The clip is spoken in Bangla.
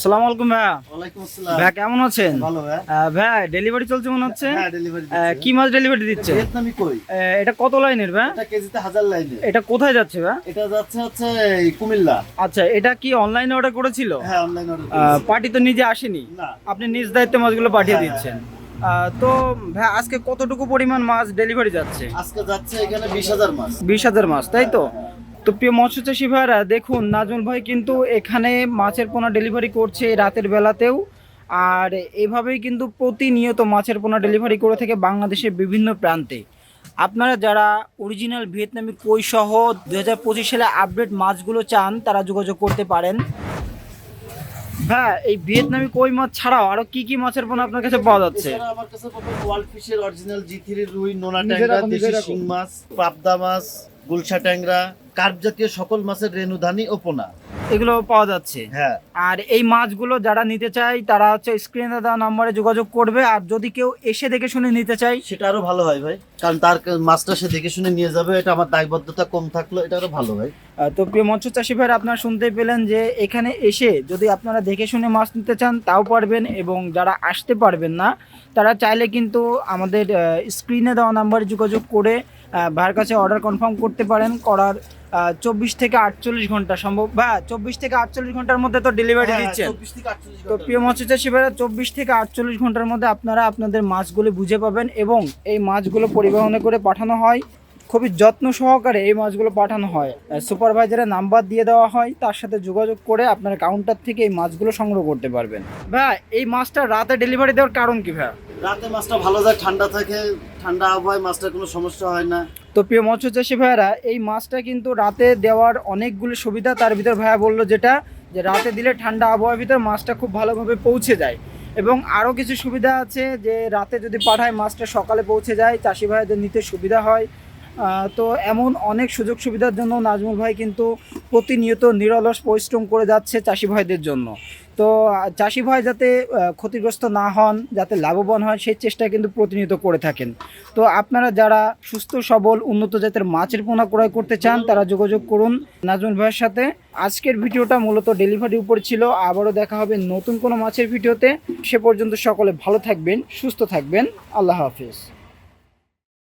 আসসালামু আলাইকুম ভাইয়া। ওয়ালাইকুম আসসালাম। ভাইয়া কেমন আছেন? ভালো ভাই ডেলিভারি চলছে মনে হচ্ছে? হ্যাঁ ডেলিভারি কি মাছ ডেলিভারি দিচ্ছে? ভিয়েতনামি কই? এটা কত লাইনের ভাই এটা কেজিতে হাজার লাইনে এটা কোথায় যাচ্ছে ভাই এটা যাচ্ছে হচ্ছে কুমিল্লা। আচ্ছা এটা কি অনলাইনে অর্ডার করেছিল? হ্যাঁ অনলাইন অর্ডার পার্টি তো নিজে আসেনি। না। আপনি নিজ দায়িত্বে মাছগুলো পাঠিয়ে হ্যাঁ, দিচ্ছেন। তো ভাই আজকে কতটুকু পরিমাণ মাছ ডেলিভারি যাচ্ছে? আজকে যাচ্ছে এখানে বিশ হাজার মাছ। বিশ হাজার মাছ তাই তো? তো প্রিয় মৎস্য চাষী ভাইরা দেখুন নাজমুল ভাই কিন্তু এখানে মাছের পোনা ডেলিভারি করছে রাতের বেলাতেও। আর এভাবেই কিন্তু প্রতিনিয়ত মাছের পোনা ডেলিভারি করে থাকে বাংলাদেশের বিভিন্ন প্রান্তে। আপনারা যারা অরিজিনাল ভিয়েতনামি কই সহ দু হাজার পঁচিশ সালে আপডেট মাছগুলো চান তারা যোগাযোগ করতে পারেন। হ্যাঁ এই ভিয়েতনামি কই মাছ ছাড়াও আরও কি কি মাছের পোনা আপনার কাছে পাওয়া যাচ্ছে? আমার কাছে পাবেন ফিশের অরিজিনাল জি থ্রি রুই নোনা ট্যাংরা দেশি শিং মাছ পাবদা মাছ গুলশা ট্যাংরা কার্প জাতীয় সকল মাছের রেণুধানী ও পোনা। এগুলো পাওয়া যাচ্ছে। হ্যাঁ। আর এই মাছগুলো যারা নিতে চায় তারা হচ্ছে স্ক্রিনে দেওয়া নাম্বারে যোগাযোগ করবে। আর যদি কেউ এসে দেখে শুনে নিতে চায় সেটা আরও ভালো হয় ভাই। কারণ তার মাছটা সে দেখে শুনে নিয়ে যাবে এটা আমার দায়বদ্ধতা কম থাকল এটা আরও ভালো ভাই। তো প্রিয় মৎস্য চাষী ভাইরা আপনারা শুনতে পেলেন যে এখানে এসে যদি আপনারা দেখে শুনে মাছ নিতে চান তাও পারবেন এবং যারা আসতে পারবেন না তারা চাইলে কিন্তু আমাদের স্ক্রিনে দেওয়া নাম্বারে যোগাযোগ করে ভাইয়ের কাছে অর্ডার কনফার্ম করতে পারেন করার চব্বিশ থেকে আটচল্লিশ ঘণ্টা সম্ভব বা চব্বিশ থেকে আটচল্লিশ ঘণ্টার মধ্যে তো ডেলিভারি হ্যাঁ, দিচ্ছেন। 24 থেকে 48 তো। প্রিয় মৎস্যচাষী ভাইরা চব্বিশ থেকে আটচল্লিশ ঘণ্টার মধ্যে আপনারা আপনাদের মাছগুলো বুঝে পাবেন এবং এই মাছগুলো পরিবহনে করে পাঠানো হয়। খুবই যত্ন সহকারে এই মাছগুলো পাঠানো হয়। সুপারভাইজারের নাম্বার দিয়ে দেওয়া হয় তার সাথে যোগাযোগ করে আপনার কাউন্টার থেকে এই মাছগুলো সংগ্রহ করতে পারবেন। ভাই এই মাছটা রাতে ডেলিভারি দেওয়ার কারণ কি ভাই? রাতে মাছটা ভালো যায় ঠান্ডা থাকে ঠান্ডা আবহাওয়ায় মাছটার কোনো সমস্যা হয় না। তো প্রিয় মৎস্যচাষী ভাইয়ারা, এই মাছটা কিন্তু রাতে দেওয়ার অনেকগুলো সুবিধা, তার ভিতর ভাইয়া বলল যেটা, যে রাতে দিলে ঠান্ডা আবহাওয়ার ভিতর মাছটা খুব ভালোভাবে পৌঁছে যায়। এবং আরও কিছু সুবিধা আছে, যে রাতে যদি পাঠায় মাছটা সকালে পৌঁছে যায়, চাষি ভাইদের নিতে সুবিধা হয়। তো এমন অনেক সুযোগ সুবিধার জন্য নাজমুল ভাই কিন্তু প্রতিনিয়ত নিরলস পরিশ্রম করে যাচ্ছে চাষি ভাইদের জন্য। তো, চাষি ভাই যাতে ক্ষতিগ্রস্ত না হন, যাতে লাভবান হয় সেই চেষ্টা কিন্তু প্রতিনিয়ত করে থাকেন। তো, আপনারা যারা সুস্থ, সবল, উন্নত জাতের মাছের পোনা ক্রয় করতে চান, তারা যোগাযোগ করুন নাজমুল ভাইয়ের সাথে। আজকের ভিডিওটা মূলত ডেলিভারি উপর ছিল। আবারও দেখা হবে নতুন কোনো মাছের ভিডিওতে। সে পর্যন্ত সকলে ভালো থাকবেন, সুস্থ থাকবেন। আল্লাহ হাফিজ।